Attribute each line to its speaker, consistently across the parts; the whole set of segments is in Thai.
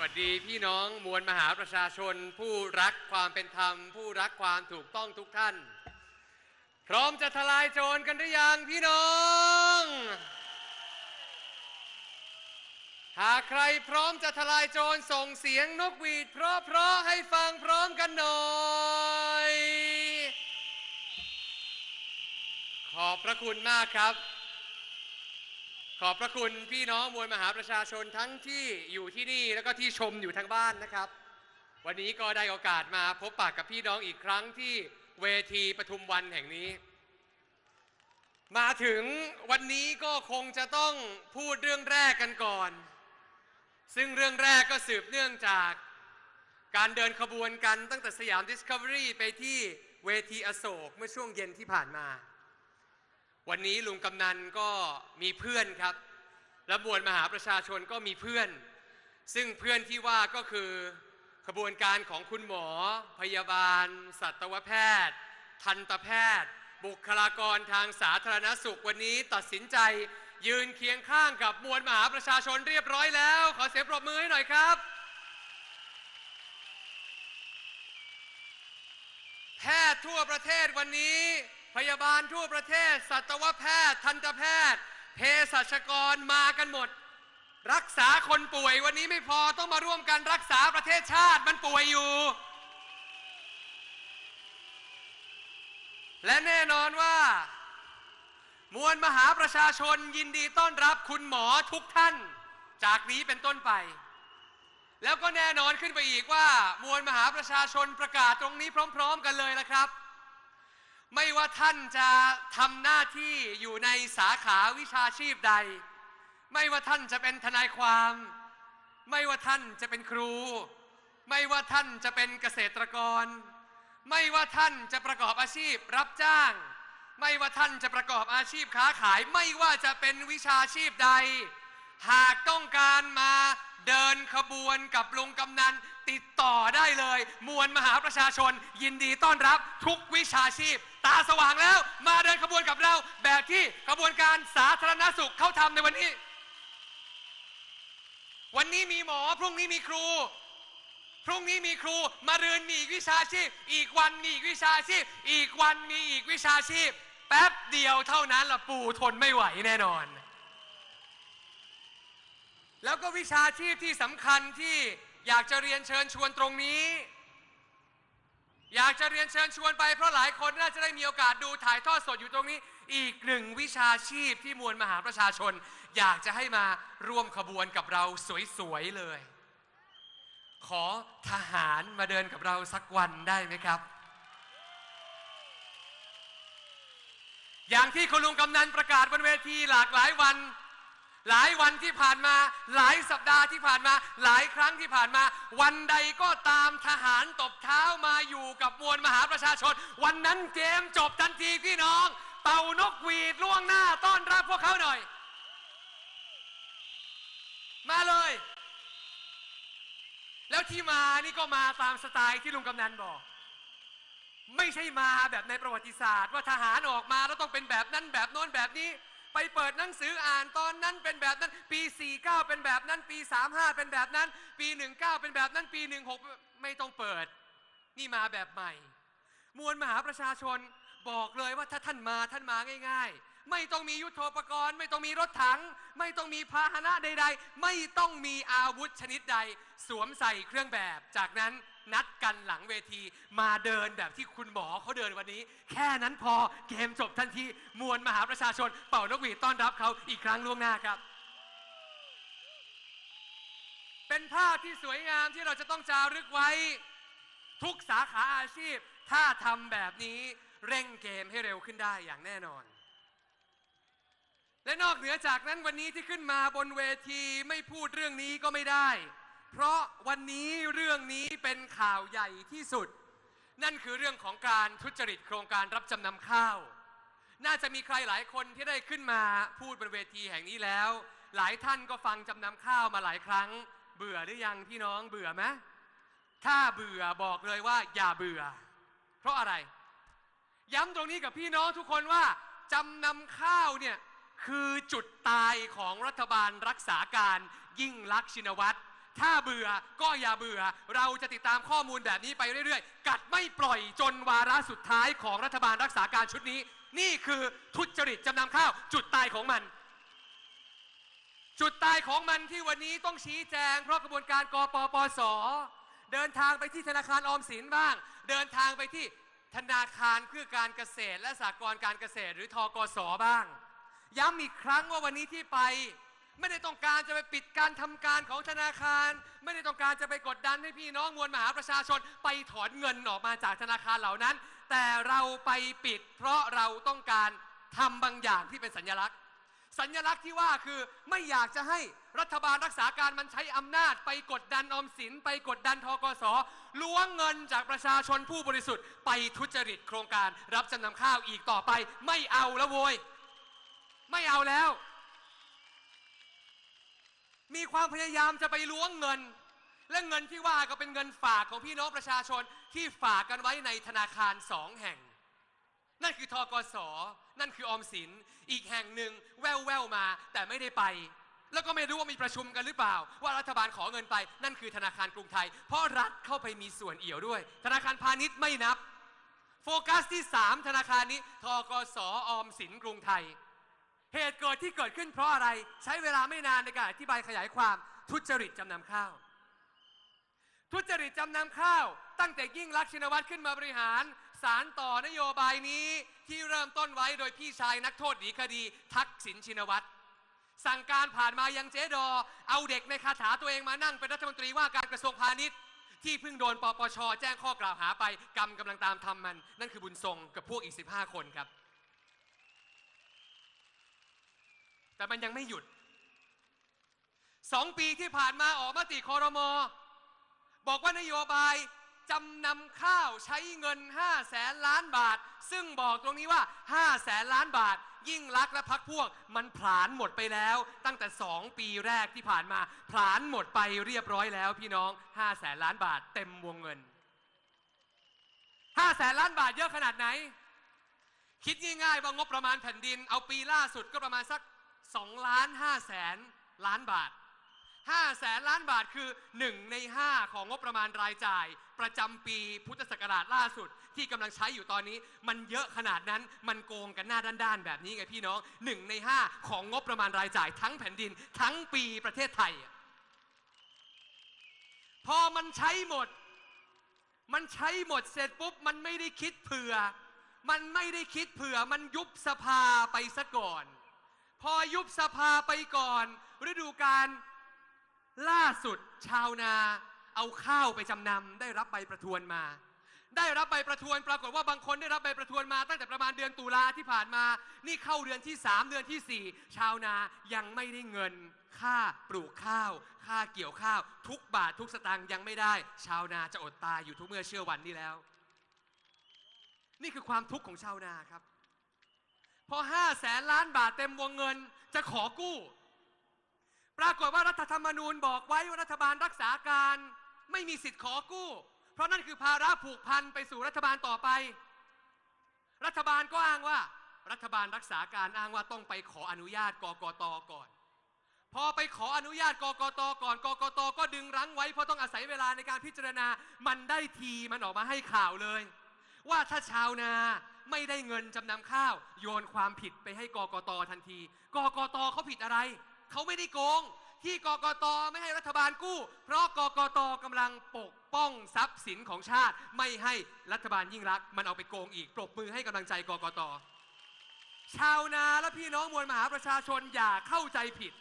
Speaker 1: วัสดีพี่น้องมวลมหาประชาชน ผู้รักความเป็นธรรม ผู้รักความถูกต้องทุกท่าน พร้อมจะทลายโจรกันหรือยังพี่น้อง หากใครพร้อมจะทลายโจรส่งเสียงนกหวีด เพราะๆให้ฟังพร้อมกันหน่อยขอบพระคุณมากครับ ขอบพระคุณพี่น้องมวลมหาประชาชนทั้งที่อยู่ที่นี่แล้วก็ที่ชมอยู่ทางบ้านนะครับ วันนี้ก็ได้โอกาสมาพบปะกับพี่น้องอีกครั้งที่เวทีปทุมวันแห่งนี้ มาถึงวันนี้ก็คงจะต้องพูดเรื่องแรกกันก่อน ซึ่งเรื่องแรกก็สืบเนื่องจากการเดินขบวนกันตั้งแต่สยาม Discovery ไปที่เวทีอโศกเมื่อช่วงเย็นที่ผ่านมา วันนี้ลุงกำนันก็มีเพื่อนครับ และมวลมหาประชาชนก็มีเพื่อน ซึ่งเพื่อนที่ว่าก็คือขบวนการของคุณหมอ พยาบาล สัตวแพทย์ ทันตแพทย์ บุคลากรทางสาธารณสุขวันนี้ตัดสินใจ ยืนเคียงข้างกับมวลมหาประชาชนเรียบร้อยแล้ว ขอเสียงปรบมือให้หน่อยครับ แพทย์ทั่วประเทศวันนี้ พยาบาลทั่วประเทศ สัตวแพทย์ ทันตแพทย์เภสัชกรมากันหมด รักษาคนป่วยวันนี้ไม่พอต้องมาร่วมกันรักษาประเทศชาติมันป่วยอยู่ และแน่นอนว่า มวลมหาประชาชนยินดีต้อนรับคุณหมอทุกท่าน จากนี้เป็นต้นไป แล้วก็แน่นอนขึ้นไปอีกว่า มวลมหาประชาชนประกาศตรงนี้พร้อม ๆ กันเลยนะครับ ไม่ว่าท่านจะทำหน้าที่อยู่ในสาขาวิชาชีพใด ไม่ว่าท่านจะเป็นทนายความ ไม่ว่าท่านจะเป็นครู ไม่ว่าท่านจะเป็นเกษตรกร ไม่ว่าท่านจะประกอบอาชีพรับจ้าง ไม่ว่าท่านจะประกอบอาชีพค้าขาย ไม่ว่าจะเป็นวิชาชีพใด หากต้องการมาเดินขบวนกับลุงกำนันติดต่อได้เลย มวลมหาประชาชน ยินดีต้อนรับทุกวิชาชีพ ตาสว่างแล้ว มาเดินขบวนกับเรา แบบที่ขบวนการสาธารณสุขเขาทำในวันนี้ วันนี้มีหมอพรุ่งนี้มีครู พรุ่งนี้มีครู มาเรืนมีอีกวิชาชีพ อีกวันมีอีกวิชาชีพ อีกวันมีอีกวิชาชีพ แป๊บเดียวเท่านั้นละปู่ทนไม่ไหวแน่นอน แล้วก็วิชาชีพที่สำคัญที่อยากจะเรียนเชิญชวนตรงนี้ อยากจะเรียนเชิญชวนไปเพราะหลายคนน่าจะได้มีโอกาสดูถ่ายทอดสดอยู่ตรงนี้ อีกหนึ่งวิชาชีพที่มวลมหาประชาชน อยากจะให้มาร่วมขบวนกับเราสวยๆเลย ขอทหารมาเดินกับเราสักวันได้ไหมครับ อย่างที่คุณลุงกำนันประกาศบนเวทีหลากหลายวัน หลายวันที่ผ่านมา หลายสัปดาห์ที่ผ่านมา หลายครั้งที่ผ่านมา วันใดก็ตามทหารตบเท้ามาอยู่กับมวลมหาประชาชน วันนั้นเกมจบทันทีพี่น้อง เป่านกหวีดล่วงหน้าต้อนรับพวกเขาหน่อย มาเลย แล้วที่มานี่ก็มาตามสไตล์ที่ลุงกำนันบอกไม่ใช่มาแบบในประวัติศาสตร์ ว่าทหารออกมาแล้วต้องเป็นแบบนั้นแบบโน้นแบบนี้ ไปเปิดหนังสืออ่านตอนนั้นเป็นแบบนั้น ปี 49 เป็นแบบนั้น ปี 35 เป็นแบบนั้น ปี 19 เป็นแบบนั้น ปี 16 ไม่ต้องเปิด นี่มาแบบใหม่ มวลมหาประชาชนบอกเลยว่าถ้าท่านมาท่านมาง่าย ๆ ไม่ต้องมียุทโธปกรณ์ ไม่ต้องมีรถถัง ไม่ต้องมีพาหนะใด ๆ ไม่ต้องมีอาวุธชนิดใด สวมใส่เครื่องแบบจากนั้น นัดกันหลังเวทีมาเดินแบบที่คุณหมอเขาเดินวันนี้ แค่นั้นพอเกมจบทันทีมวลมหาประชาชน เป่านกหวีดต้อนรับเขาอีกครั้งล่วงหน้าครับ เป็นภาพที่สวยงามที่เราจะต้องจารึกไว้ ทุกสาขาอาชีพ ถ้าทำแบบนี้เร่งเกมให้เร็วขึ้นได้อย่างแน่นอนและนอกเหนือจากนั้นวันนี้ที่ขึ้นมาบนเวทีไม่พูดเรื่องนี้ก็ไม่ได้ เพราะวันนี้เรื่องนี้เป็นข่าวใหญ่ที่สุด นั่นคือเรื่องของการทุจริตโครงการรับจำนำข้าว น่าจะมีใครหลายคนที่ได้ขึ้นมาพูดบนเวทีแห่งนี้แล้ว หลายท่านก็ฟังจำนำข้าวมาหลายครั้ง เบื่อหรือยังพี่น้องเบื่อไหมถ้าเบื่อบอกเลยว่าอย่าเบื่อ เพราะอะไร ย้ำตรงนี้กับพี่น้องทุกคนว่าจำนำข้าวเนี่ยคือจุดตายของรัฐบาลรักษาการยิ่งลักษณ์ชินวัตร ถ้าเบื่อก็อย่าเบื่อ เราจะติดตามข้อมูลแบบนี้ไปเรื่อยๆ กัดไม่ปล่อยจนวาระสุดท้ายของรัฐบาลรักษาการชุดนี้ นี่คือทุจริตจำนำข้าวจุดตายของมัน จุดตายของมันที่วันนี้ต้องชี้แจง เพราะกระบวนการกปปสเดินทางไปที่ธนาคารออมสินบ้าง เดินทางไปที่ธนาคารเพื่อการเกษตร และสหกรณ์การเกษตร หรือทกสบ้าง ย้ำอีกครั้งว่าวันนี้ที่ไป ไม่ได้ต้องการจะไปปิดการทำการของธนาคาร ไม่ได้ต้องการจะไปกดดันให้พี่น้องมวลมหาประชาชน ไปถอนเงินออกมาจากธนาคารเหล่านั้น แต่เราไปปิด เพราะเราต้องการทำบางอย่างที่เป็นสัญลักษณ์ สัญลักษณ์ที่ว่าคือไม่อยากจะให้รัฐบาลรักษาการมันใช้อำนาจ ไปกดดันออมสิน ไปกดดันทกสล้วงเงินจากประชาชนผู้บริสุทธิ์ ไปทุจริตโครงการ รับจำนำข้าวอีกต่อไป ไม่เอาแล้วโวยไม่เอาแล้ว มีความพยายามจะไปล้วงเงิน และเงินที่ว่าก็เป็นเงินฝากของพี่น้องประชาชนที่ฝากกันไว้ในธนาคารสองแห่ง นั่นคือทกสนั่นคือออมสิน อีกแห่งหนึ่งแววแววมาแต่ไม่ได้ไป แล้วก็ไม่รู้ว่ามีประชุมกันหรือเปล่า ว่ารัฐบาลขอเงินไป นั่นคือธนาคารกรุงไทย เพราะรัฐเข้าไปมีส่วนเอี่ยวด้วย ธนาคารพาณิชย์ไม่นับ โฟกัสที่ 3 ธนาคารนี้ทกสออมสินกรุงไทย เหตุเกิดที่เกิดขึ้นเพราะอะไรใช้เวลาไม่นานในการอธิบายขยายความทุจริตจำนำข้าว ทุจริตจำนำข้าว ตั้งแต่ยิ่งรักษณ์ชินวัตรขึ้นมาบริหาร สารต่อนโยบายนี้ที่เริ่มต้นไว้โดยพี่ชายนักโทษหนีคดี ทักษิณชินวัตรสั่งการผ่านมายังเจดอ เอาเด็กในคาถาตัวเองมานั่งเป็นรัฐมนตรีว่าการกระทรวงพาณิชย์ ที่เพิ่งโดนปปช แจ้งข้อกล่าวหาไปกรรมกำลังตามทำมัน นั่นคือบุญทรงกับพวกอีก 15 คนครับ แต่มันยังไม่หยุดสองปีที่ผ่านมาออกมติคอรมอบอกว่านโยบายจำนำข้าวใช้เงิน 5 แสนล้านบาท ซึ่งบอกตรงนี้ว่า 5 แสนล้านบาท ยิ่งรักและพักพวก มันผลาญหมดไปแล้ว ตั้งแต่ 2 ปีแรกที่ผ่านมาผลาญหมดไปเรียบร้อยแล้วพี่น้อง 5 แสนล้านบาทเต็มวงเงิน 5 แสนล้านบาทเยอะขนาดไหน คิดง่ายๆว่างบประมาณแผ่นดิน เอาปีล่าสุดก็ประมาณสัก 2ล้าน5แสนล้านบาท5แสนล้านบาทคือ 1 ใน 5 ของงบประมาณรายจ่าย ประจำปีพุทธศักราชล่าสุด ที่กำลังใช้อยู่ตอนนี้ มันเยอะขนาดนั้นมันโกงกันหน้าด้านๆ แบบนี้ไงพี่น้อง 1 ใน 5 ของงบประมาณรายจ่ายทั้งแผ่นดิน ทั้งปีประเทศไทย พอมันใช้หมด มันใช้หมดเสร็จปุ๊บ มันไม่ได้คิดเผื่อ มันไม่ได้คิดเผื่อมันยุบสภาไปซะก่อน พอยุบสภาไปก่อน ฤดูกาลล่าสุดชาวนา เอาข้าวไปจำนำได้รับใบประทวนมา ได้รับใบประทวนปรากฏว่าบางคนได้รับใบประทวนมา ตั้งแต่ประมาณเดือนตุลาที่ผ่านมา นี่เข้าเดือนที่ 3 เดือนทีสี่4 ชาวนายังไม่ได้เงิน ค่าปลูกข้าว ค่าเกี่ยวข้าว ทุกบาททุกสตางค์ยังไม่ได้ ชาวนาจะอดตายอยู่ทุกเมื่อเชื่อวันนี้แล้ว นี่คือความทุกข์ของชาวนาครับ พอ5แสนล้านบาทเต็มวงเงินจะขอกู้ ปรากฏว่ารัฐธรรมนูญบอกไว้ว่ารัฐบาลรักษาการไม่มีสิทธิ์ขอกู้ เพราะนั่นคือภาระผูกพันไปสู่รัฐบาลต่อไป รัฐบาลก็อ้างว่า รัฐบาลรักษาการอ้างว่าต้องไปขออนุญาตกกตก่อน พอไปขออนุญาตกกตก่อนกกตก็ดึงรั้งไว้เพราะต้องอาศัยเวลาในการพิจารณา มันได้ทีมันออกมาให้ข่าวเลย ว่าถ้าชาวนา ไม่ได้เงินจำนำข้าว โยนความผิดไปให้กกตทันทีกกตเขาผิดอะไร เขาไม่ได้โกง ที่กกตไม่ให้รัฐบาลกู้ เพราะกกตกำลังปกป้องทรัพย์สินของชาติ ไม่ให้รัฐบาลยิ่งรัก มันเอาไปโกงอีกปรบมือให้กำลังใจกกตชาวนาและพี่น้องมวลมหาประชาชนอย่าเข้าใจผิด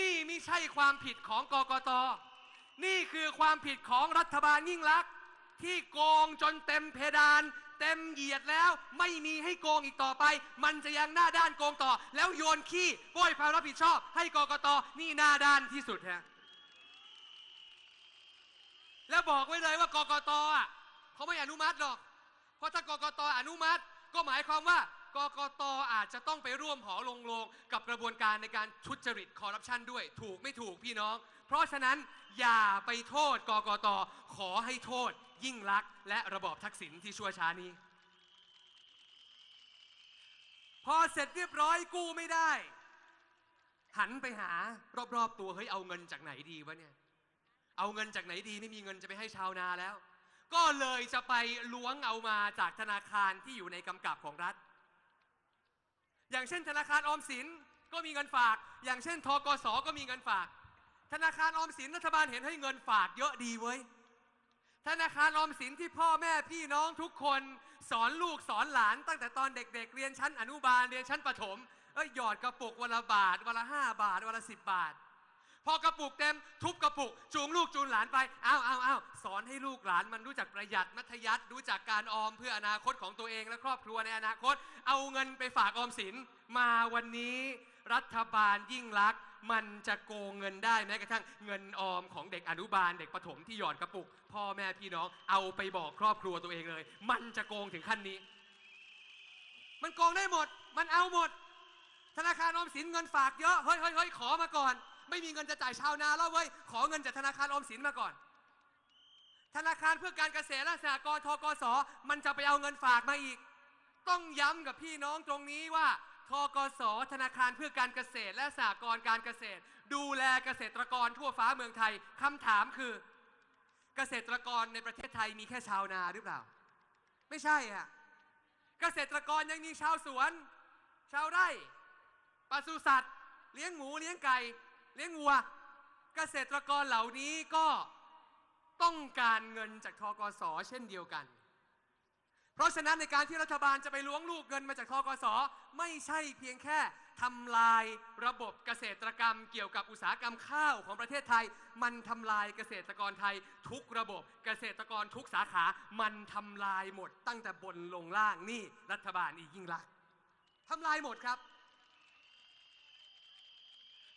Speaker 1: นี่ไม่ใช่ความผิดของกกต นี่คือความผิดของรัฐบาลยิ่งลักษณ์ที่โกงจนเต็มเพดาน เต็มเหยียดแล้วไม่มีให้โกงอีกต่อไป มันจะยังหน้าด้านโกงต่อ แล้วโยนขี้โป้ยความรับผิดชอบ ให้กกตนี่หน้าด้านที่สุดฮะแล้วบอกไว้เลยว่ากกตอะเขาไม่อนุมัติหรอก เพราะถ้ากกตอนุมัติ ก็หมายความว่ากกตอาจจะต้องไปร่วมหอลงโลงกับกระบวนการในการทุดจริตคอร์รัปชันด้วย ถูกไม่ถูกพี่น้อง เพราะฉะนั้นอย่าไปโทษกกตขอให้โทษ ยิ่งลักษณ์และระบอบทักษิณที่ชั่วช้านี้ พอเสร็จเรียบร้อยกู้ไม่ได้ หันไปหารอบๆตัวเฮ้ยเอาเงินจากไหนดีวะเนี่ย เอาเงินจากไหนดีไม่มีเงินจะไปให้ชาวนาแล้ว ก็เลยจะไปล้วงเอามาจากธนาคารที่อยู่ในกำกับของรัฐ อย่างเช่น ธนาคารออมสินก็มีเงินฝาก อย่างเช่นทกสก็มีเงินฝาก ธนาคารออมสินรัฐบาลเห็นให้เงินฝากเยอะดีเว้ย ธนาคารออมสินที่พ่อแม่พี่น้องทุกคน สอนลูกสอนหลานตั้งแต่ตอนเด็กๆเรียนชั้นอนุบาลเรียนชั้นประถมเอ้ยหยอดกระปุกวันละบาทวันละห้าบาทวันละสิบบาท พอกระปุกเต็มทุบกระปุก จูงลูกจูงหลานไปอ้าวอ้าวอ้าวสอนให้ลูกหลานมันรู้จักประหยัดมัธยัติรู้จักการออมเพื่ออนาคตของตัวเองและครอบครัวในอนาคต เอาเงินไปฝากออมสินมาวันนี้ รัฐบาลยิ่งรักษณ มันจะโกงเงินได้แม้กระทั่งเงินออมของเด็กอนุบาลเด็กประถมที่หย่อดกระปุก พ่อแม่พี่น้องเอาไปบอกครอบครัวตัวเองเลย มันจะโกงถึงขั้นนี้ มันโกงได้หมด มันเอาหมด ธนาคารออมสินเงินฝากเยอะเฮ้ยเฮ้ยเฮ้ยขอมาก่อน ไม่มีเงินจะจ่ายชาวนาแล้วเว้ยขอเงินจากธนาคารออมสินมาก่อน ธนาคารเพื่อการเกษตรและสหกรณ์ทกสมันจะไปเอาเงินฝากมาอีก ต้องย้ำกับพี่น้องตรงนี้ว่า ทกสธนาคารเพื่อการเกษตรและสหกรณ์การเกษตร ดูแลเกษตรกรทั่วฟ้าเมืองไทยคำถามคือ เกษตรกรในประเทศไทยมีแค่ชาวนาหรือเปล่า ไม่ใช่อะเกษตรกรยังมีชาวสวน ชาวไร่ปศุสัตว์ เลี้ยงหมูเลี้ยงไก่ เลี้ยงวัว เกษตรกรเหล่านี้ก็ต้องการเงินจากทกสเช่นเดียวกัน เพราะฉะนั้นในการที่รัฐบาลจะไปล้วงลูกเงินมาจากทกสไม่ใช่เพียงแค่ทำลายระบบเกษตรกรรม เกี่ยวกับอุตสาหกรรมข้าวของประเทศไทย มันทำลายเกษตรกรไทย ทุกระบบเกษตรกรทุกสาขา มันทำลายหมดตั้งแต่บนลงล่างนี่รัฐบาลอีกยิ่งลักษณ์ทำลายหมดครับ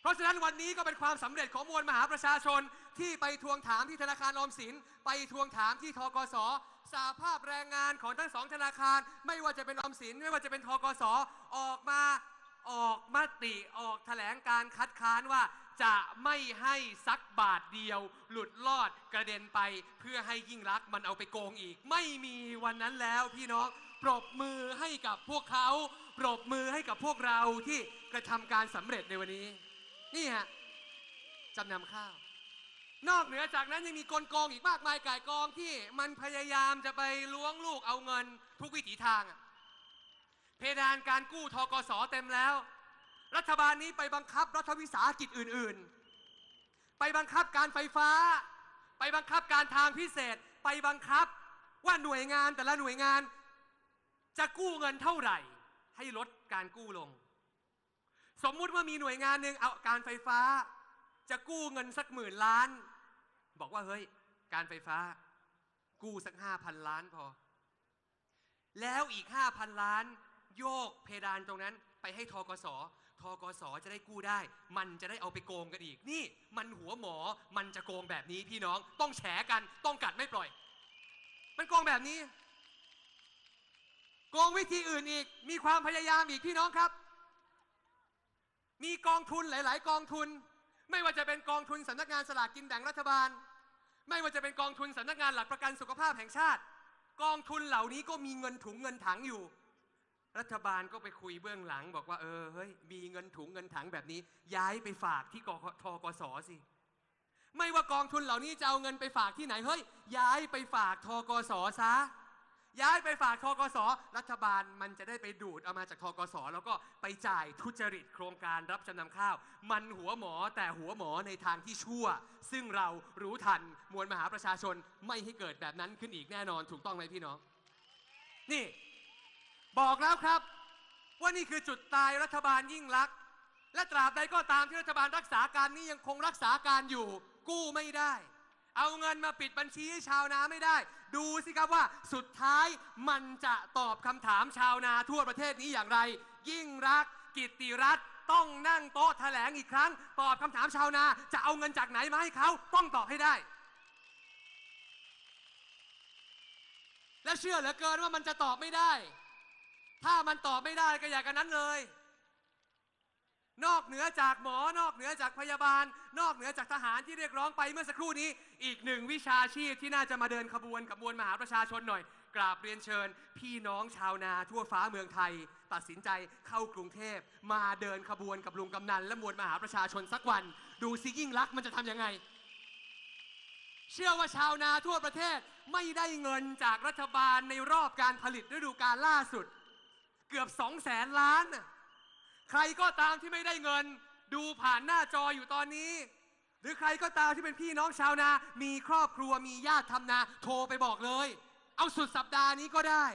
Speaker 1: ราะฉะนั้นวันนี้ก็เป็นความสำเร็จของมวลมหาประชาชน ที่ไปทวงถามที่ธนาคารออมสิน ไปทวงถามที่ทกสสาภาพแรงงานของทั้งสองธนาคาร ไม่ว่าจะเป็นออมสิน ไม่ว่าจะเป็นทกสออกมาออกมติออกแถลงการคัดค้านว่าจะไม่ให้สักบาทเดียว หลุดลอดกระเด็นไป เพื่อให้ยิ่งรักมันเอาไปโกงอีก ไม่มีวันนั้นแล้วพี่น้องปรบมือให้กับพวกเขา ปรบมือให้กับพวกเราที่กระทำการสำเร็จในวันนี้ นี่ฮะจำนำข้าว นอกเหนือจากนั้นยังมีกลโกงอีกมากมายก่ายกองที่มันพยายามจะไปล้วงลูกเอาเงินทุกวิถีทางอะเพดานการกู้ทกสเต็มแล้ว รัฐบาลนี้ไปบังคับรัฐวิสาหกิจอื่น ๆ ไปบังคับการไฟฟ้า ไปบังคับการทางพิเศษ ไปบังคับว่าหน่วยงานแต่ละหน่วยงาน จะกู้เงินเท่าไหร่ ให้ลดการกู้ลง สมมุติว่ามีหน่วยงานหนึ่งเอาการไฟฟ้า จะกู้เงินสักหมื่นล้าน บอกว่าเฮ้ย การไฟฟ้า กู้สักห้าพันล้านพอ แล้วอีกห้าพันล้าน โยกเพดานตรงนั้น ไปให้ทกสทกสจะได้กู้ได้ มันจะได้เอาไปโกงกันอีก นี่ มันหัวหมอมันจะโกงแบบนี้พี่น้องต้องแฉกันต้องกัดไม่ปล่อย มันโกงแบบนี้ โกงวิธีอื่นอีกมีความพยายามอีกพี่น้องครับ มีกองทุนหลาย ๆ กองทุน ไม่ว่าจะเป็นกองทุนสำนักงานสลากกินแบ่งรัฐบาล ไม่ว่าจะเป็นกองทุนสำนักงานหลักประกันสุขภาพแห่งชาติ กองทุนเหล่านี้ก็มีเงินถุงเงินถังอยู่ รัฐบาลก็ไปคุยเบื้องหลัง บอกว่าเออเฮ้ยมีเงินถุงเงินถังแบบนี้ ย้ายไปฝากที่กทกสสิไม่ว่ากองทุนเหล่านี้จะเอาเงินไปฝากที่ไหนเฮ้ยย้ายไปฝากทกสซะ ย้ายไปฝากทกสรัฐบาลมันจะได้ไปดูดเอามาจากทกสแล้วก็ไปจ่ายทุจริตโครงการรับจำนำข้าว มันหัวหมอแต่หัวหมอในทางที่ชั่ว ซึ่งเรารู้ทันมวลมหาประชาชนไม่ให้เกิดแบบนั้นขึ้นอีกแน่นอนถูกต้องไหมพี่น้อง นี่ บอกแล้วครับ ว่านี่คือจุดตายรัฐบาลยิ่งลักษณ์และตราบใดก็ตามที่รัฐบาลรักษาการนี้ยังคงรักษาการอยู่ กู้ไม่ได้ เอาเงินมาปิดบัญชีให้ชาวนาไม่ได้ ดูสิครับว่าสุดท้ายมันจะตอบคำถามชาวนาทั่วประเทศนี้อย่างไร ยิ่งรักกิตติรัตน์ต้องนั่งโต๊ะแถลงอีกครั้ง ตอบคำถามชาวนาจะเอาเงินจากไหนมาให้เขาต้องตอบให้ได้ และเชื่อเหลือเกินว่ามันจะตอบไม่ได้ ถ้ามันตอบไม่ได้ก็อย่ากันนั้นเลย นอกเหนือจากหมอนอกเหนือจากพยาบาล นอกเหนือจากทหารที่เรียกร้องไปเมื่อสักครู่นี้ อีกหนึ่งวิชาชีพที่น่าจะมาเดินขบวนกับมวลมหาประชาชนหน่อย กราบเรียนเชิญ พี่น้องชาวนาทั่วฟ้าเมืองไทย ตัดสินใจเข้ากรุงเทพ มาเดินขบวนกับลุงกำนัน และมวลมหาประชาชนสักวัน ดูซิยิ่งรักษณ์มันจะทำยังไง เชื่อว่าชาวนาทั่วประเทศไม่ได้เงินจากรัฐบาลในรอบการผลิตฤดูกาลล่าสุด เกือบสองแสนล้านน่ะ ใครก็ตามที่ไม่ได้เงิน ดูผ่านหน้าจออยู่ตอนนี้ หรือใครก็ตามที่เป็นพี่น้องชาวนา มีครอบครัวมีญาติทำนาโทรไปบอกเลย เอาสุดสัปดาห์นี้ก็ได้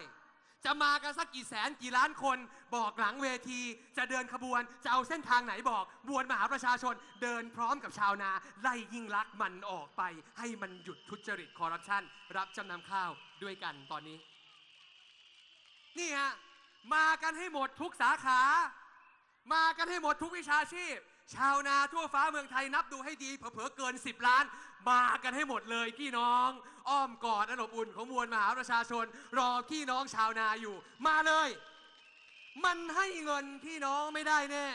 Speaker 1: จะมากันสักกี่แสนกี่ล้านคน บอกหลังเวที จะเดินขบวนจะเอาเส้นทางไหนบอกบวนมหาประชาชน เดินพร้อมกับชาวนา ไล่ยิ่งลักษณ์มันออกไป ให้มันหยุดทุจริตคอร์รัปชันรับจำนำข้าวด้วยกันตอนนี้ นี่ฮะมากันให้หมดทุกสาขา มากันให้หมดทุกวิชาชีพ ชาวนาทั่วฟ้าเมืองไทยนับดูให้ดีเผลอๆเกิน 10 ล้าน มากันให้หมดเลยพี่น้อง อ้อมกอดอนอบอุ่นของมวลมหาประชาชน รอพี่น้องชาวนาอยู่ มาเลย มันให้เงินพี่น้องไม่ได้แน่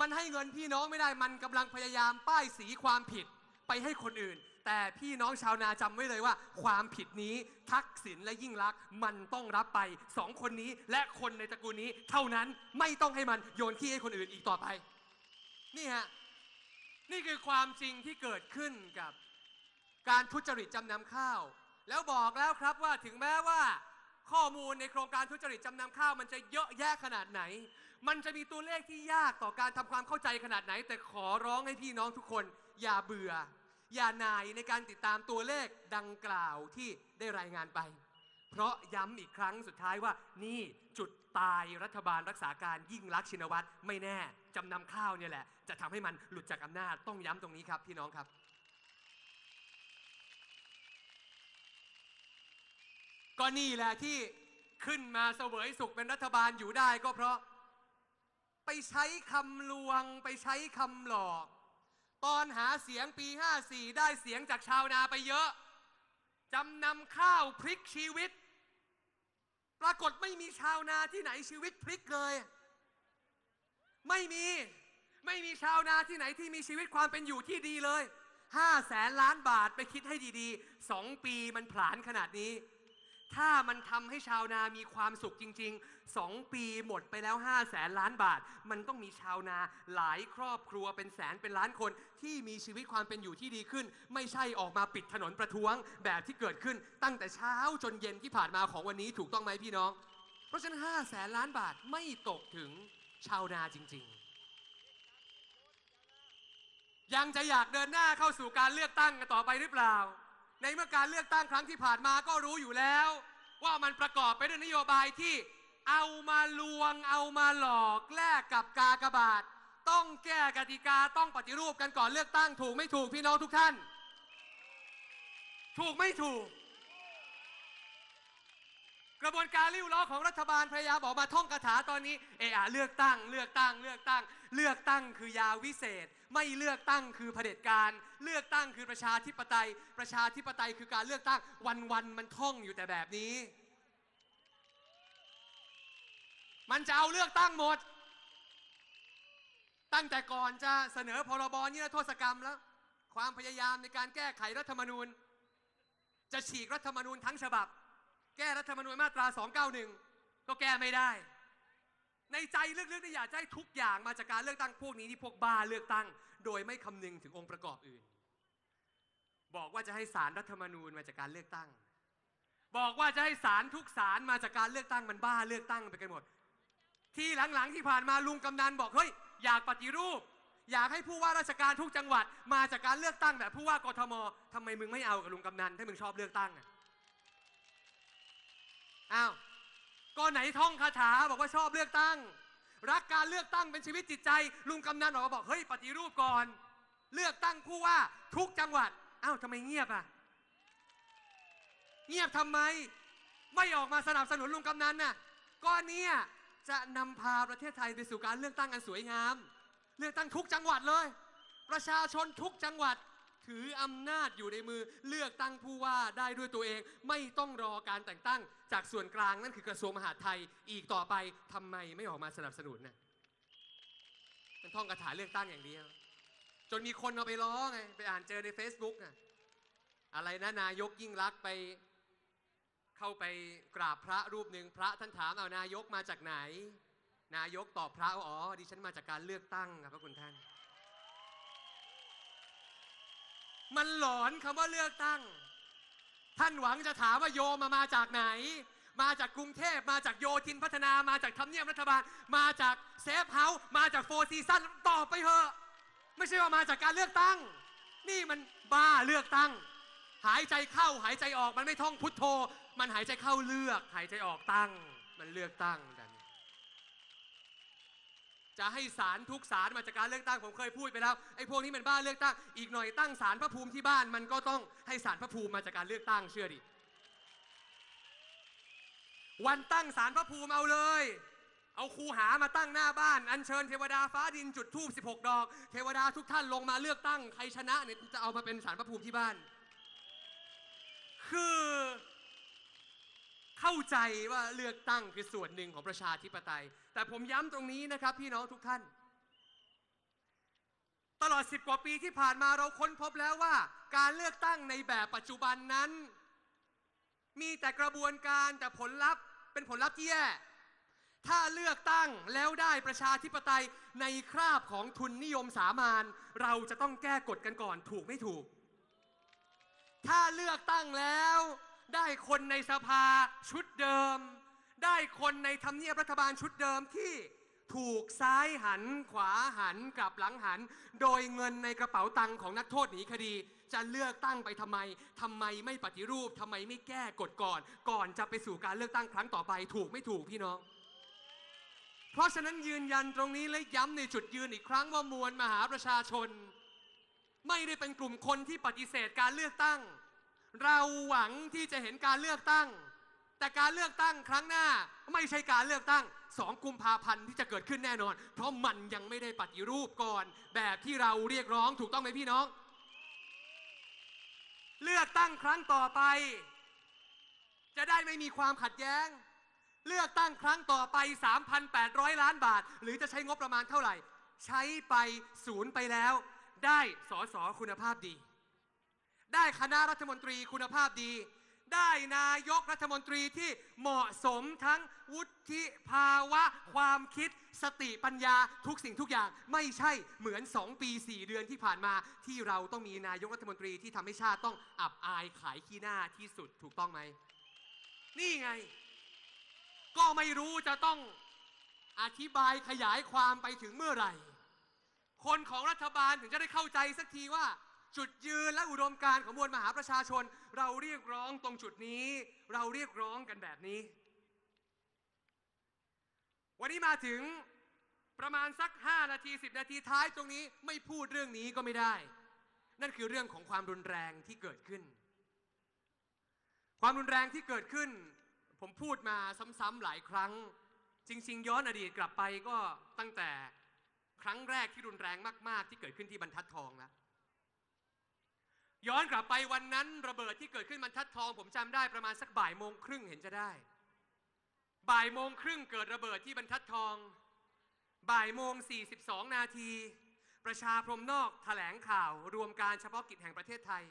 Speaker 1: มันให้เงินพี่น้องไม่ได้มันกำลังพยายามป้ายสีความผิด ไปให้คนอื่น แต่พี่น้องชาวนาจำไว้เลยว่า ความผิดนี้ทักษิณและยิ่งลักษณ์มันต้องรับไปสองคนนี้และคนในตระกูลนี้ เท่านั้นไม่ต้องให้มันโยนขี้ให้คนอื่นอีกต่อไป นี่ฮะนี่คือความจริงที่เกิดขึ้นกับการทุจริตจำนำข้าว แล้วบอกแล้วครับว่าถึงแม้ว่าข้อมูลในโครงการทุจริตจำนำข้าวมันจะเยอะแยะขนาดไหน มันจะมีตัวเลขที่ยากต่อการทำความเข้าใจขนาดไหน แต่ขอร้องให้พี่น้องทุกคน อย่าเบื่อ อย่านายในการติดตามตัวเลขดังกล่าวที่ได้รายงานไป เพราะย้ำอีกครั้งสุดท้ายว่า นี่จุดตายรัฐบาลรักษาการยิ่งรักษณ์ชินวัตรไม่แน่จำนำข้าวเนี่ยแหละ จะทำให้มันหลุดจากอำนาจต้องย้ำตรงนี้ครับพี่น้องครับ ก็นี่แหละที่ขึ้นมาเสวยสุขเป็นรัฐบาลอยู่ได้ก็เพราะ ไปใช้คำลวง ไปใช้คำหลอก ตอนหาเสียงปี 54 ได้เสียงจากชาวนาไปเยอะ จำนำข้าวพลิกชีวิต ปรากฏไม่มีชาวนาที่ไหนชีวิตพลิกเลย ไม่มี ไม่มีชาวนาที่ไหนที่มีชีวิตความเป็นอยู่ที่ดีเลย5แสนล้านบาทไปคิดให้ดีๆ 2 ปีมันผลาญขนาดนี้ ถ้ามันทำให้ชาวนามีความสุขจริง ๆ 2 ปีหมดไปแล้ว5แสนล้านบาท มันต้องมีชาวนาหลายครอบครัวเป็นแสนเป็นล้านคนที่มีชีวิตความเป็นอยู่ที่ดีขึ้น ไม่ใช่ออกมาปิดถนนประท้วงแบบที่เกิดขึ้นตั้งแต่เช้าจนเย็นที่ผ่านมาของวันนี้ถูกต้องไหมพี่น้อง เพราะฉะนั้น5แสนล้านบาทไม่ตกถึงชาวนาจริง ๆ ยังจะอยากเดินหน้าเข้าสู่การเลือกตั้งกันต่อไปหรือเปล่า ในเมื่อการเลือกตั้งครั้งที่ผ่านมาก็รู้อยู่แล้ว ว่ามันประกอบไปด้วยนโยบายที่เอามาลวง เอามาหลอกแลกกับกากบาท ต้องแก้กติกาต้องปฏิรูปกันก่อนเลือกตั้งถูกไม่ถูกพี่น้องทุกท่าน ถูกไม่ถูก กระบวนการริ้วล้อของรัฐบาลพยายามออกมาท่องคาถาตอนนี้เออเลือกตั้ง เลือกตั้งเลือกตั้ง เลือกตั้งคือยาวิเศษ ไม่เลือกตั้งคือเผด็จการ เลือกตั้งคือประชาธิปไตย ประชาธิปไตยคือการเลือกตั้งวันๆมันท่องอยู่แต่แบบนี้ มันจะเอาเลือกตั้งหมด ตั้งแต่ก่อนจะเสนอพรบนิรโทษกรรมแล้ว ความพยายามในการแก้ไขรัฐธรรมนูญ จะฉีกรัฐธรรมนูญทั้งฉบับ แก้รัฐธรรมนูญมาตรา 291 ก็แก้ไม่ได้ ในใจลึกๆนี่อยากจะให้ทุกอย่างมาจากการเลือกตั้งพวกนี้ที่พวกบ้าเลือกตั้ง โดยไม่คำนึงถึงองค์ประกอบอื่น บอกว่าจะให้สารรัฐธรรมนูญมาจากการเลือกตั้ง บอกว่าจะให้สารทุกสารมาจากการเลือกตั้งมันบ้าเลือกตั้งไปกันหมด ที่หลังๆที่ผ่านมาลุงกำนันบอกเฮ้ยอยากปฏิรูป อยากให้ผู้ว่าราชการทุกจังหวัด มาจากการเลือกตั้งแบบผู้ว่ากทมทำไมมึงไม่เอากับลุงกำนันถ้ามึงชอบเลือกตั้งอะอ้าว ก็ไหนท่องคาถาบอกว่าชอบเลือกตั้ง รักการเลือกตั้งเป็นชีวิตจิตใจ ลุงกำนันออกมาบอกเฮ้ยปฏิรูปก่อน เลือกตั้งผู้ว่าทุกจังหวัดอ้าวทำไมเงียบอะ เงียบทำไม ไม่ออกมาสนับสนุนลุงกำนันน่ะก็เนี่ยจะนำพาประเทศไทยไปสู่การเลือกตั้งอันสวยงาม เลือกตั้งทุกจังหวัดเลย ประชาชนทุกจังหวัด ถืออำนาจอยู่ในมือเลือกตั้งผู้ว่าได้ด้วยตัวเอง ไม่ต้องรอการแต่งตั้ง จากส่วนกลางนั่นคือกระทรวงมหาดไทยอีกต่อไปทำไมไม่ออกมาสนับสนุนน่ะมันท่องคาถาเลือกตั้งอย่างเดียว จนมีคนเอาไปล้อไงไปอ่านเจอใน Facebook น่ะอะไรนะนายกยิ่งรักไปเข้าไปกราบพระรูปหนึ่งพระท่านถามเอานายกมาจากไหน นายกตอบพระว่าอ๋อดิฉันมาจากการเลือกตั้งครับพระคุณท่าน มันหลอนคำว่าเลือกตั้ง ท่านหวังจะถามว่าโยมมามาจากไหน มาจากกรุงเทพมาจากโยธินพัฒนามาจากทำเนียบรัฐบาล มาจากเซฟเฮาส์มาจากโฟร์ซีซันตอบไปเถอะ ไม่ใช่ว่ามาจากการเลือกตั้ง นี่มันบ้าเลือกตั้ง หายใจเข้าหายใจออกมันไม่ท่องพุทโธ มันหายใจเข้าเลือก หายใจออกตั้ง มันเลือกตั้ง จะให้สารทุกสารมาจากการเลือกตั้งผมเคยพูดไปแล้วไอ้พวกนี้มันบ้าเลือกตั้งอีกหน่อยตั้งสารพระภูมิที่บ้านมันก็ต้องให้สารพระภูมิมาจากการเลือกตั้งเชื่อดิวันตั้งสารพระภูมิเอาเลย เอาคูหามาตั้งหน้าบ้าน อัญเชิญเทวดาฟ้าดินจุดธูป16 ดอก เทวดาทุกท่านลงมาเลือกตั้งใครชนะเนี่ยจะเอามาเป็นสารพระภูมิที่บ้าน คือ เข้าใจว่าเลือกตั้งคือส่วนหนึ่งของประชาธิปไตย แต่ผมย้ำตรงนี้นะครับพี่น้องทุกท่าน ตลอด 10 กว่าปีที่ผ่านมาเราค้นพบแล้วว่า การเลือกตั้งในแบบปัจจุบันนั้น มีแต่กระบวนการแต่ผลลัพธ์เป็นผลลัพธ์ที่แย่ถ้าเลือกตั้งแล้วได้ประชาธิปไตยในคราบของทุนนิยมสามานเราจะต้องแก้กฎกันก่อนถูกไม่ถูก ถ้าเลือกตั้งแล้ว ได้คนในสภาชุดเดิม ได้คนในทำเนียบรัฐบาลชุดเดิมที่ถูกซ้ายหันขวาหันกลับหลังหัน โดยเงินในกระเป๋าตังค์ของนักโทษหนีคดี จะเลือกตั้งไปทำไมทำไมไม่ปฏิรูปทำไมไม่แก้กฎก่อน ก่อนจะไปสู่การเลือกตั้งครั้งต่อไป ถูกไม่ถูกพี่น้อง เพราะฉะนั้นยืนยันตรงนี้และย้ำในจุดยืนอีกครั้งว่ามวลมหาประชาชน ไม่ได้เป็นกลุ่มคนที่ปฏิเสธการเลือกตั้ง เราหวังที่จะเห็นการเลือกตั้ง แต่การเลือกตั้งครั้งหน้าไม่ใช่การเลือกตั้งสองกุมภาพันธ์ที่จะเกิดขึ้นแน่นอน เพราะมันยังไม่ได้ปฏิรูปก่อน แบบที่เราเรียกร้องถูกต้องไหมพี่น้อง เลือกตั้งครั้งต่อไป จะได้ไม่มีความขัดแย้ง เลือกตั้งครั้งต่อไป 3,800 ล้านบาท หรือจะใช้งบประมาณเท่าไหร่ ใช้ไปศูนย์ไปแล้ว ได้สอสอคุณภาพดี ได้คณะรัฐมนตรีคุณภาพดี ได้นายกรัฐมนตรีที่เหมาะสมทั้งวุฒิภาวะ ความคิด สติปัญญาทุกสิ่งทุกอย่างไม่ใช่เหมือน 2 ปี 4 เดือนที่ผ่านมาที่เราต้องมีนายกรัฐมนตรีที่ทำให้ชาติต้องอับอายขายขี้หน้าที่สุดถูกต้องไหม นี่ไง ก็ไม่รู้จะต้องอธิบายขยายความไปถึงเมื่อไหร่ คนของรัฐบาลถึงจะได้เข้าใจสักทีว่า จุดยืนและอุดมการณ์ของมวลมหาประชาชน เราเรียกร้องตรงจุดนี้ เราเรียกร้องกันแบบนี้ วันนี้มาถึงประมาณสัก 5 นาที 10 นาทีท้ายตรงนี้ไม่พูดเรื่องนี้ก็ไม่ได้ นั่นคือเรื่องของความรุนแรงที่เกิดขึ้น ความรุนแรงที่เกิดขึ้น ผมพูดมาซ้ำๆหลายครั้ง จริง ๆ ย้อนอดีตกลับไปก็ตั้งแต่ครั้งแรกที่รุนแรงมาก ๆ ที่เกิดขึ้นที่บรรทัดทองแล้ว ย้อนกลับไปวันนั้นระเบิดที่เกิดขึ้นบรรทัดทอง ผมจำได้ประมาณสักบ่ายโมงครึ่งเห็นจะได้ บ่ายโมงครึ่งเกิดระเบิดที่บรรทัดทอง บ่ายโมง 42 นาที ประชาพรมนอกแถลงข่าวรวมการเฉพาะกิจแห่งประเทศไทย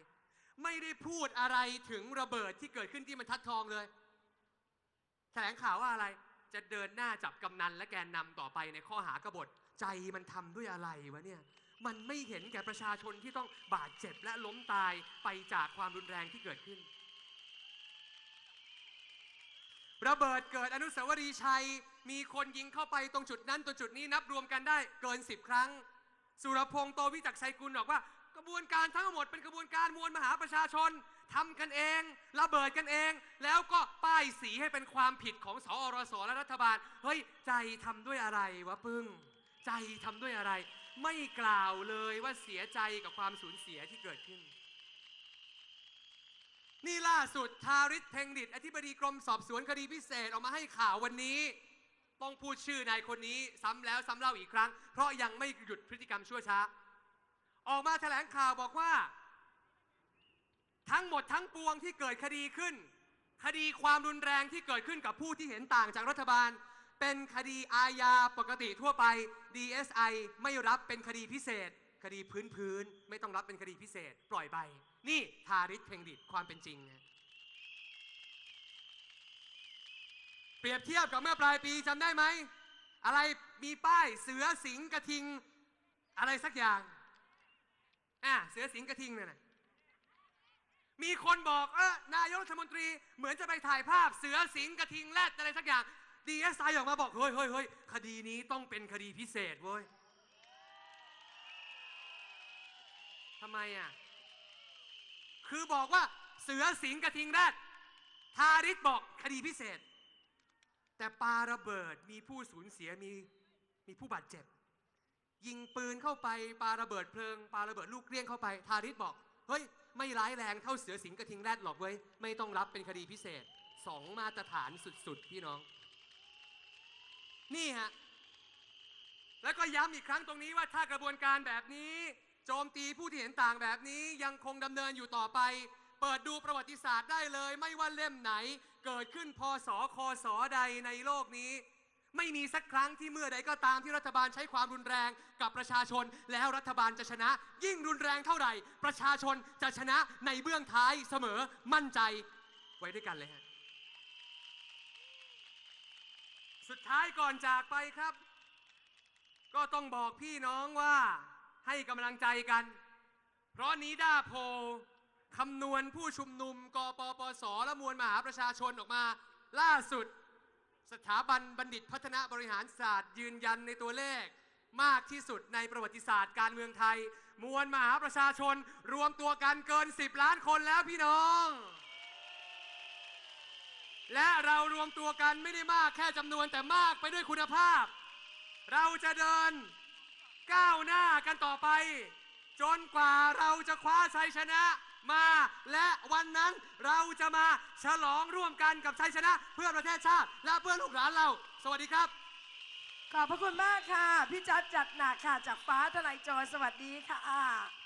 Speaker 1: ไม่ได้พูดอะไรถึงระเบิดที่เกิดขึ้นที่บรรทัดทองเลยแถลงข่าวว่าอะไรจะเดินหน้าจับกำนันและแกนนำต่อไปในข้อหากบฏใจมันทำด้วยอะไรวะเนี่ย มันไม่เห็นแก่ประชาชนที่ต้องบาดเจ็บและล้มตายไปจากความรุนแรงที่เกิดขึ้น ระเบิดเกิดอนุสาวรีย์ชัย มีคนยิงเข้าไปตรงจุดนั้นตรงจุดนี้นับรวมกันได้เกิน10ครั้ง สุรพงษ์โตวิจักชัยกุลบอกว่ากระบวนการทั้งหมดเป็นกระบวนการมวลมหาประชาชนทำกันเอง ระเบิดกันเอง แล้วก็ป้ายสีให้เป็นความผิดของสอรสและรัฐบาล เฮ้ย ใจทำด้วยอะไรวะปึ้งใจทำด้วยอะไร ไม่กล่าวเลยว่าเสียใจกับความสูญเสียที่เกิดขึ้น นี่ล่าสุดทาริศเพ็งดิตอธิบดีกรมสอบสวนคดีพิเศษออกมาให้ข่าววันนี้ ต้องพูดชื่อนายคนนี้ซ้ำแล้วซ้ำเล่าอีกครั้ง เพราะยังไม่หยุดพฤติกรรมชั่วช้า ออกมาแถลงข่าวบอกว่า ทั้งหมดทั้งปวงที่เกิดคดีขึ้น คดีความรุนแรงที่เกิดขึ้นกับผู้ที่เห็นต่างจากรัฐบาล เป็นคดีอาญาปกติทั่วไป DSI ไม่รับเป็นคดีพิเศษ คดีพื้นพื้นๆไม่ต้องรับเป็นคดีพิเศษ ปล่อยไป นี่ทาริศเพ็งดิตความเป็นจริงนะเปรียบเทียบกับเมื่อปลายปีจำได้ไหม อะไรมีป้ายเสือสิงกระทิง อะไรสักอย่างอะเสือสิงกระทิงเนี่ยนะมีคนบอกเออนายกรัฐมนตรีเหมือนจะไปถ่ายภาพเสือสิงกระทิงแรดอะไรสักอย่าง ดีเอสไอออกมาบอก เฮ้ยเฮ้ยเฮ้ยคดีนี้ต้องเป็นคดีพิเศษเว้ยทำไมอะ คือบอกว่าเสือสิงกระทิงแรดทาริศบอกคดีพิเศษ แต่ปาระเบิดมีผู้สูญเสียมีมีผู้บาดเจ็บ ยิงปืนเข้าไปปาระเบิดเพลิงปาระเบิดลูกเลี้ยงเข้าไป ทาริศบอก เฮ้ย ไม่ร้ายแรงเท่าเสือสิงกระทิงแรดหรอกเว้ย ไม่ต้องรับเป็นคดีพิเศษสองมาตรฐานสุดๆ พี่น้อง นี่ฮะ แล้วก็ย้ำอีกครั้งตรงนี้ว่าถ้ากระบวนการแบบนี้ โจมตีผู้ที่เห็นต่างแบบนี้ยังคงดำเนินอยู่ต่อไป เปิดดูประวัติศาสตร์ได้เลย ไม่ว่าเล่มไหน เกิดขึ้นพศคศใดในโลกนี้ ไม่มีสักครั้งที่เมื่อใดก็ตามที่รัฐบาลใช้ความรุนแรงกับประชาชน แล้วรัฐบาลจะชนะ ยิ่งรุนแรงเท่าไหร่ ประชาชนจะชนะในเบื้องท้ายเสมอมั่นใจ ไว้ด้วยกันเลยฮะ สุดท้ายก่อนจากไปครับ ก็ต้องบอกพี่น้องว่าให้กำลังใจกัน เพราะนีด้าโพลคำนวณผู้ชุมนุมกปปส และมวลมหาประชาชนออกมา ล่าสุด สถาบันบัณฑิตพัฒนาบริหารศาสตร์ ยืนยันในตัวเลข มากที่สุดในประวัติศาสตร์การเมืองไทย มวลมหาประชาชน รวมตัวกันเกิน 10 ล้านคนแล้วพี่น้อง และเรารวมตัวกันไม่ได้มากแค่จำนวนแต่มากไปด้วยคุณภาพ เราจะเดินก้าวหน้ากันต่อไป จนกว่าเราจะคว้าชัยชนะมา และวันนั้นเราจะมาฉลองร่วมกันกับชัยชนะเพื่อประเทศชาติ และเพื่อลูกหลานเรา สวัสดีครับ
Speaker 2: ขอบพระคุณมากค่ะ พี่จัดจัดหนักค่ะ จากฟ้าทลายโจรสวัสดีค่ะ